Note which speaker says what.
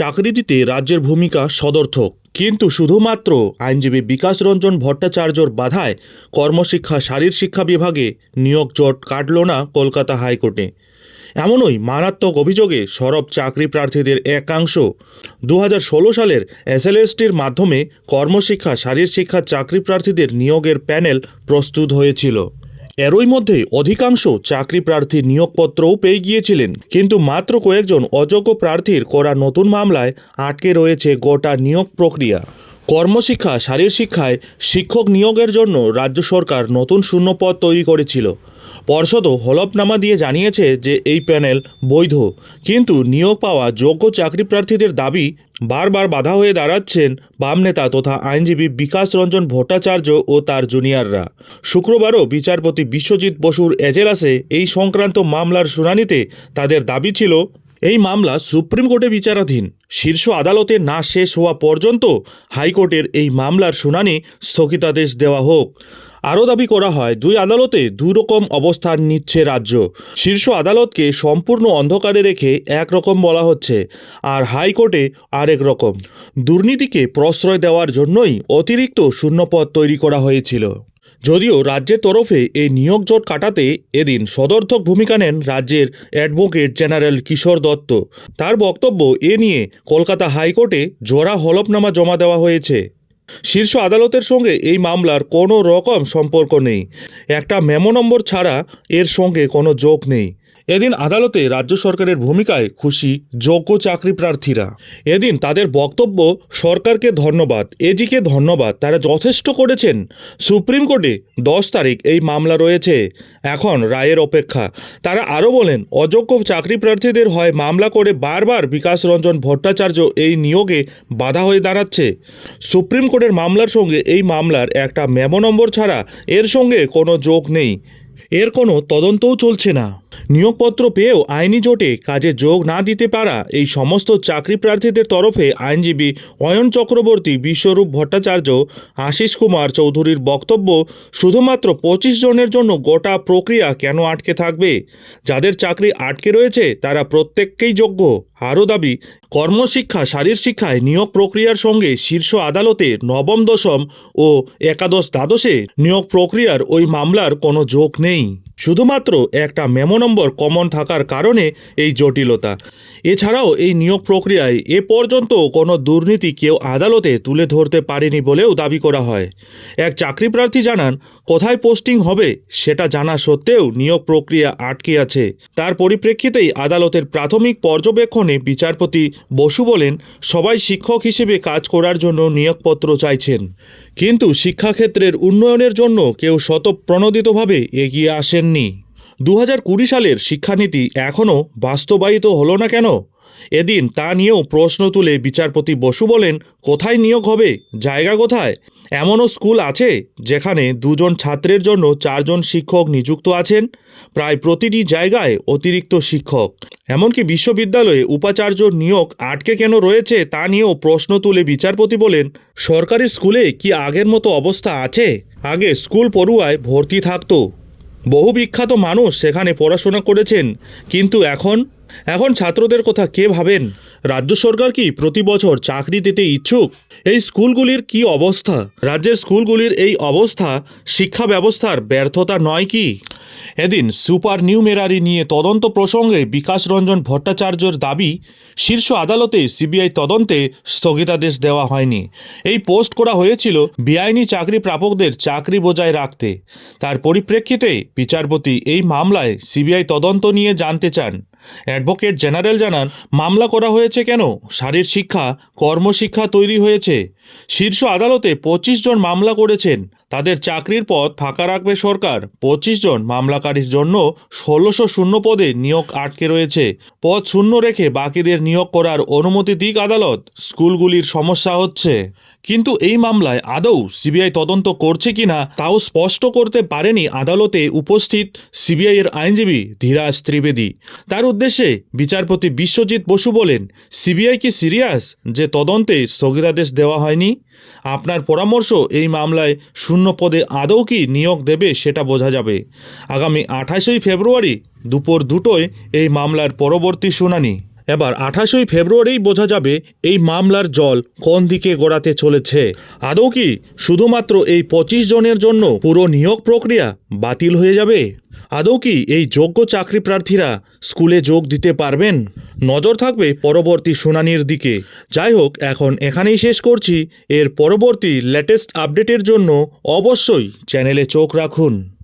Speaker 1: চাকরি দিতে রাজ্যের ভূমিকা সদর্থক। কিন্তু শুধুমাত্র আইনজীবী বিকাশ রঞ্জন ভট্টাচার্যর বাধায় কর্মশিক্ষা, শারীর শিক্ষা বিভাগে নিয়োগ জট কাটল না কলকাতা হাইকোর্টে। এমনই মারাত্মক অভিযোগে সরব চাকরি প্রার্থীদের একাংশ। দু হাজার ষোলো সালের এসএলএসটির মাধ্যমে কর্মশিক্ষা, শারীর শিক্ষা চাকরি প্রার্থীদের নিয়োগের প্যানেল প্রস্তুত হয়েছিল। এরই মধ্যে অধিকাংশ চাকরি প্রার্থী নিয়োগপত্রও পেয়ে গিয়েছিলেন, কিন্তু মাত্র কয়েকজন অযোগ্য প্রার্থীর করা নতুন মামলায় আটকে রয়েছে গোটা নিয়োগ প্রক্রিয়া। কর্মশিক্ষা শারীর শিক্ষায় শিক্ষক নিয়োগের জন্য রাজ্য সরকার নতুন শূন্যপদ তৈরি করেছিল। পর্ষদও হলফনামা দিয়ে জানিয়েছে যে এই প্যানেল বৈধ, কিন্তু নিয়োগ পাওয়া যোগ্য চাকরি প্রার্থীদের দাবি বারবার বাধা হয়ে দাঁড়াচ্ছেন বাম নেতা তথা আইনজীবী বিকাশ রঞ্জন ভট্টাচার্য ও তার জুনিয়ররা। শুক্রবারও বিচারপতি বিশ্বজিৎ বসুর এজেলাসে এই সংক্রান্ত মামলার শুনানিতে তাদের দাবি ছিল এই মামলা সুপ্রিম কোর্টে বিচারাধীন। শীর্ষ আদালতে না শেষ হওয়া পর্যন্ত হাইকোর্টের এই মামলার শুনানি স্থগিতাদেশ দেওয়া হোক। আরও দাবি করা হয়, দুই আদালতে দুই রকম অবস্থান নিচ্ছে রাজ্য। শীর্ষ আদালতকে সম্পূর্ণ অন্ধকারে রেখে একরকম বলা হচ্ছে, আর হাইকোর্টে আরেক রকম। দুর্নীতিকে প্রশ্রয় দেওয়ার জন্যই অতিরিক্ত শূন্যপদ তৈরি করা হয়েছিল। যদিও রাজ্যের তরফে এই নিয়োগ জট কাটাতে এদিন সদর্থক ভূমিকা নেন রাজ্যের অ্যাডভোকেট জেনারেল কিশোর দত্ত। তার বক্তব্য এ নিয়ে কলকাতা হাইকোর্টে জোড়া হলফনামা জমা দেওয়া হয়েছে। শীর্ষ আদালতের সঙ্গে এই মামলার কোনো রকম সম্পর্ক নেই। একটা মেমো নম্বর ছাড়া এর সঙ্গে কোনো যোগ নেই। এদিন আদালতে রাজ্য সরকারের ভূমিকায় খুশি, যোগ্য চাকরি প্রার্থীরা। এদিন তাদের বক্তব্য, সরকারকে ধন্যবাদ এজিকে ধন্যবাদ, তারা যথেষ্ট করেছেন। সুপ্রিম কোর্টে দশ তারিখ এই মামলা রয়েছে। এখন রায়ের অপেক্ষা। তারা আরও বলেন, অযোগ্য চাকরি প্রার্থীদের হয় মামলা করে বারবার বিকাশ রঞ্জন ভট্টাচার্য এই নিয়োগে বাধা হয়ে দাঁড়াচ্ছে। সুপ্রিম কোর্টের মামলার সঙ্গে এই মামলার একটা মেমো নম্বর ছাড়া এর সঙ্গে কোনো যোগ নেই। এর কোনো তদন্তও চলছে না। নিয়োগপত্র পেয়েও আইনি জোটে কাজে যোগ না দিতে পারা এই সমস্ত চাকরি প্রার্থীদের তরফে আইনজীবী অয়ন চক্রবর্তী, বিশ্বরূপ ভট্টাচার্য, আশিস কুমার চৌধুরীর বক্তব্য শুধুমাত্র পঁচিশ জনের জন্য গোটা প্রক্রিয়া কেন আটকে থাকবে? যাদের চাকরি আটকে রয়েছে, তারা প্রত্যেককেই যোগ্য। আরও দাবি, কর্মশিক্ষা, শারীর শিক্ষায় নিয়োগ প্রক্রিয়ার সঙ্গে শীর্ষ আদালতে নবম দশম ও একাদশ দ্বাদশে নিয়োগ প্রক্রিয়ার ওই মামলার কোনো যোগ নেই। শুধুমাত্র একটা মেমো নম্বর কমন থাকার কারণে এই জটিলতা। এছাড়াও এই নিয়োগ প্রক্রিয়ায় এ পর্যন্ত কোনো দুর্নীতি কেউ আদালতে তুলে ধরতে পারেনি বলেও দাবি করা হয়। এক চাকরি প্রার্থী জানান, কোথায় পোস্টিং হবে সেটা জানা সত্ত্বেও নিয়োগ প্রক্রিয়া আটকে আছে। তার পরিপ্রেক্ষিতেই আদালতের প্রাথমিক পর্যবেক্ষণে বিচারপতি বসু বলেন, সবাই শিক্ষক হিসেবে কাজ করার জন্য নিয়োগপত্র চাইছেন। কিন্তু শিক্ষাক্ষেত্রের উন্নয়নের জন্য কেউ শতপ্রণোদিতভাবে এগিয়ে আসেননি দু সালের শিক্ষানীতি এখনও বাস্তবায়িত হলো না কেন? এদিন তা নিয়েও প্রশ্ন তুলে বিচারপতি বসু বলেন, কোথায় নিয়োগ হবে? জায়গা কোথায়? এমনও স্কুল আছে যেখানে দুজন ছাত্রের জন্য চারজন শিক্ষক নিযুক্ত আছেন। প্রায় প্রতিটি জায়গায় অতিরিক্ত শিক্ষক। এমনকি বিশ্ববিদ্যালয়ে উপাচার্য নিয়োগ আটকে কেন রয়েছে তা নিয়েও প্রশ্ন তুলে বিচারপতি বলেন, সরকারি স্কুলে কি আগের মতো অবস্থা আছে? আগে স্কুল পড়ুয়ায় ভর্তি থাকতো। বহু বিখ্যাত মানুষ সেখানে পড়াশোনা করেছেন, কিন্তু এখন? এখন ছাত্রদের কথা কে ভাবেন? রাজ্য সরকার কি প্রতি বছর চাকরি দিতে ইচ্ছুক? এই স্কুলগুলির কি অবস্থা? রাজ্যের স্কুলগুলির এই অবস্থা শিক্ষা ব্যবস্থার ব্যর্থতা নয় কি? এদিন সুপার নিউমেরারি নিয়ে তদন্ত প্রসঙ্গে বিকাশ রঞ্জন ভট্টাচার্যর দাবি, শীর্ষ আদালতে সিবিআই তদন্তে স্থগিতাদেশ দেওয়া হয়নি। এই পোস্ট করা হয়েছিল বেআইনি চাকরি প্রাপকদের চাকরি বজায় রাখতে। তার পরিপ্রেক্ষিতে বিচারপতি এই মামলায় সিবিআই তদন্ত নিয়ে জানতে চান। অ্যাডভোকেট জেনারেল জানান, মামলা করা হয়েছে কেন? শারীর শিক্ষা, কর্মশিক্ষা তৈরি হয়েছে। শীর্ষ আদালতে পঁচিশ জন মামলা করেছেন। তাদের চাকরির পদ ফাঁকা রাখবে সরকার। পঁচিশ জন মামলাকারীর জন্য ষোলোশো শূন্য পদে নিয়োগ আটকে রয়েছে। পদ শূন্য রেখে বাকিদের নিয়োগ করার অনুমতি দিক আদালত। স্কুলগুলির সমস্যা হচ্ছে। কিন্তু এই মামলায় আদৌ সিবিআই তদন্ত করছে কিনা, তাও স্পষ্ট করতে পারেনি আদালতে উপস্থিত সিবিআইয়ের আইনজীবী ধীরাজ ত্রিবেদী। তার উদ্দেশ্যে বিচারপতি বিশ্বজিৎ বসু বলেন, সিবিআই কি সিরিয়াস যে তদন্তে স্থগিতাদেশ দেওয়া হয়নি? আপনার পরামর্শ এই মামলায় শূন্য পদে আদৌ কি নিয়োগ দেবে সেটা বোঝা যাবে। আগামী আঠাশই ফেব্রুয়ারি দুপুর দুটোয় এই মামলার পরবর্তী শুনানি। এবার আঠাশই ফেব্রুয়ারি বোঝা যাবে এই মামলার জল কোন দিকে গড়াতে চলেছে। আদৌ কি শুধুমাত্র এই পঁচিশ জনের জন্য পুরো নিয়োগ প্রক্রিয়া বাতিল হয়ে যাবে? আদৌ কি এই যোগ্য চাকরি প্রার্থীরা স্কুলে যোগ দিতে পারবেন? নজর থাকবে পরবর্তী শুনানির দিকে। যাই হোক, এখন এখানেই শেষ করছি। এর পরবর্তী লেটেস্ট আপডেটের জন্য অবশ্যই চ্যানেলে চোখ রাখুন।